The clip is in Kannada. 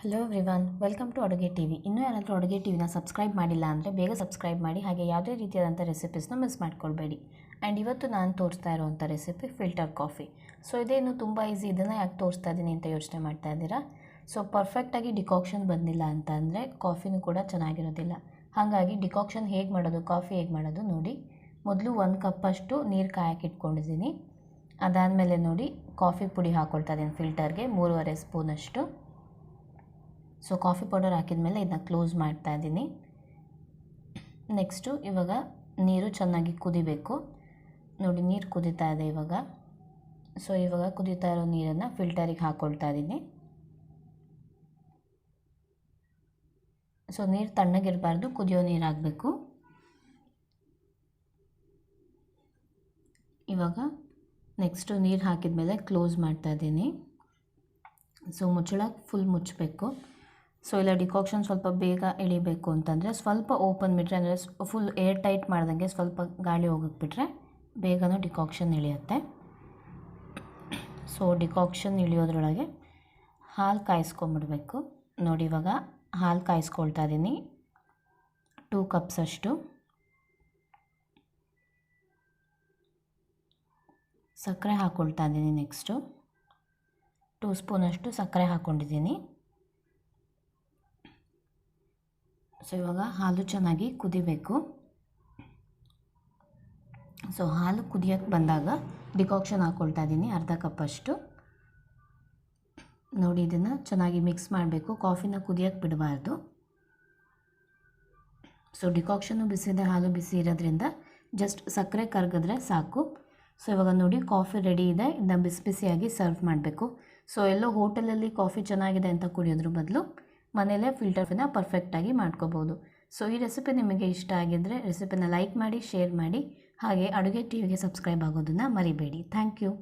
ಹಲೋ ಎವ್ರಿವನ್ ವೆಲ್ಕಮ್ ಟು ಅಡುಗೆ ಟಿ ವಿ ಇನ್ನೂ ಯಾರಾದರೂ ಅಡುಗೆ ಟಿ ವಿನ ಸಬ್ಸ್ಕ್ರೈಬ್ ಮಾಡಿಲ್ಲ ಅಂದರೆ ಬೇಗ ಸಬ್ಸ್ಕ್ರೈಬ್ ಮಾಡಿ, ಹಾಗೆ ಯಾವುದೇ ರೀತಿಯಾದಂಥ ರೆಸಿಪೀಸ್ನ ಮಿಸ್ ಮಾಡ್ಕೊಳ್ಬೇಡಿ. ಆ್ಯಂಡ್ ಇವತ್ತು ನಾನು ತೋರಿಸ್ತಾ ಇರೋವಂಥ ರೆಸಿಪಿ ಫಿಲ್ಟರ್ ಕಾಫಿ ಸೊ ಇದೇನು ತುಂಬ ಈಸಿ ಇದನ್ನು ಯಾಕೆ ತೋರಿಸ್ತಾ ಇದ್ದೀನಿ ಅಂತ ಯೋಚನೆ ಮಾಡ್ತಾ ಇದ್ದೀರಾ? ಸೊ ಪರ್ಫೆಕ್ಟಾಗಿ ಡಿಕಾಕ್ಷನ್ ಬಂದಿಲ್ಲ ಅಂತ ಅಂದರೆ ಕಾಫಿನೂ ಕೂಡ ಚೆನ್ನಾಗಿರೋದಿಲ್ಲ. ಹಾಗಾಗಿ ಡಿಕಾಕ್ಷನ್ ಹೇಗೆ ಮಾಡೋದು ಕಾಫಿ ಹೇಗೆ ಮಾಡೋದು ನೋಡಿ. ಮೊದಲು ಒಂದು ಕಪ್ಪಷ್ಟು ನೀರು ಕಾಯಕ್ಕೆ ಇಟ್ಕೊಂಡಿದ್ದೀನಿ. ಅದಾದಮೇಲೆ ನೋಡಿ ಕಾಫಿ ಪುಡಿ ಹಾಕ್ಕೊಳ್ತಾ ಇದ್ದೀನಿ ಫಿಲ್ಟರ್ಗೆ ಮೂರುವರೆ ಸ್ಪೂನಷ್ಟು ಸೊ ಕಾಫಿ ಪೌಡರ್ ಹಾಕಿದ ಮೇಲೆ ಇದನ್ನ ಕ್ಲೋಸ್ ಮಾಡ್ತಾ ಇದ್ದೀನಿ. ನೆಕ್ಸ್ಟು ಇವಾಗ ನೀರು ಚೆನ್ನಾಗಿ ಕುದಿಬೇಕು. ನೋಡಿ, ನೀರು ಕುದೀತಾ ಇದೆ ಇವಾಗ. ಸೊ ಇವಾಗ ಕುದೀತಾ ಇರೋ ನೀರನ್ನು ಫಿಲ್ಟರಿಗೆ ಹಾಕ್ಕೊಳ್ತಾ ಇದ್ದೀನಿ. ಸೊ ನೀರು ತಣ್ಣಗಿರಬಾರ್ದು, ಕುದಿಯೋ ನೀರು ಹಾಕಬೇಕು. ಇವಾಗ ನೆಕ್ಸ್ಟು ನೀರು ಹಾಕಿದ ಮೇಲೆ ಕ್ಲೋಸ್ ಮಾಡ್ತಾ ಇದ್ದೀನಿ. ಸೊ ಮುಚ್ಚಳ ಫುಲ್ ಮುಚ್ಚಬೇಕು. ಸೊ ಇಲ್ಲ ಡಿಕಾಕ್ಷನ್ ಸ್ವಲ್ಪ ಬೇಗ ಎಳಿಬೇಕು ಅಂತಂದರೆ ಸ್ವಲ್ಪ ಓಪನ್ ಬಿಟ್ಟರೆ ಅಂದರೆ ಫುಲ್ ಏರ್ ಟೈಟ್ ಮಾಡ್ದಂಗೆ ಸ್ವಲ್ಪ ಗಾಳಿ ಹೋಗಕ್ಕೆ ಬಿಟ್ಟರೆ ಬೇಗನೂ ಡಿಕಾಕ್ಷನ್ ಇಳಿಯುತ್ತೆ ಸೊ ಡಿಕಾಕ್ಷನ್ ಇಳಿಯೋದ್ರೊಳಗೆ ಹಾಲು ಕಾಯಿಸ್ಕೊಂಬಿಡ್ಬೇಕು. ನೋಡಿ, ಇವಾಗ ಹಾಲು ಕಾಯಿಸ್ಕೊಳ್ತಾ ಇದ್ದೀನಿ ಟೂ ಕಪ್ಸಷ್ಟು ಸಕ್ಕರೆ ಹಾಕ್ಕೊಳ್ತಾ ಇದ್ದೀನಿ ನೆಕ್ಸ್ಟು ಟೂ ಸ್ಪೂನಷ್ಟು ಸಕ್ಕರೆ ಹಾಕ್ಕೊಂಡಿದ್ದೀನಿ ಸೊ ಇವಾಗ ಹಾಲು ಚೆನ್ನಾಗಿ ಕುದಿಬೇಕು. ಸೊ ಹಾಲು ಕುದಿಯೋಕ್ಕೆ ಬಂದಾಗ ಡಿಕಾಕ್ಷನ್ ಹಾಕ್ಕೊಳ್ತಾ ಇದ್ದೀನಿ, ಅರ್ಧ ಕಪ್ಪಷ್ಟು ನೋಡಿ, ಇದನ್ನು ಚೆನ್ನಾಗಿ ಮಿಕ್ಸ್ ಮಾಡಬೇಕು. ಕಾಫಿನ ಕುದಿಯೋಕ್ಕೆ ಬಿಡಬಾರ್ದು. ಸೊ ಡಿಕಾಕ್ಷನು ಇದೆ ಹಾಲು ಬಿಸಿ ಇರೋದ್ರಿಂದ ಜಸ್ಟ್ ಸಕ್ಕರೆ ಕರಗಿದ್ರೆ ಸಾಕು. ಸೊ ಇವಾಗ ನೋಡಿ ಕಾಫಿ ರೆಡಿ ಇದೆ. ಇದನ್ನ ಬಿಸಿ ಬಿಸಿಯಾಗಿ ಸರ್ವ್ ಮಾಡಬೇಕು. ಸೊ ಎಲ್ಲೋ ಹೋಟೆಲಲ್ಲಿ ಕಾಫಿ ಚೆನ್ನಾಗಿದೆ ಅಂತ ಕುಡಿಯೋದ್ರ ಬದಲು ಮನೆಯಲ್ಲೇ ಫಿಲ್ಟರ್ನ ಪರ್ಫೆಕ್ಟಾಗಿ ಮಾಡ್ಕೋಬೋದು. ಸೊ ಈ ರೆಸಿಪಿ ನಿಮಗೆ ಇಷ್ಟ ಆಗಿದ್ದರೆ ರೆಸಿಪಿನ ಲೈಕ್ ಮಾಡಿ ಶೇರ್ ಮಾಡಿ, ಹಾಗೆ ಅಡುಗೆ ಟಿ ವಿಗೆ ಸಬ್ಸ್ಕ್ರೈಬ್ ಆಗೋದನ್ನು ಮರಿಬೇಡಿ. Thank you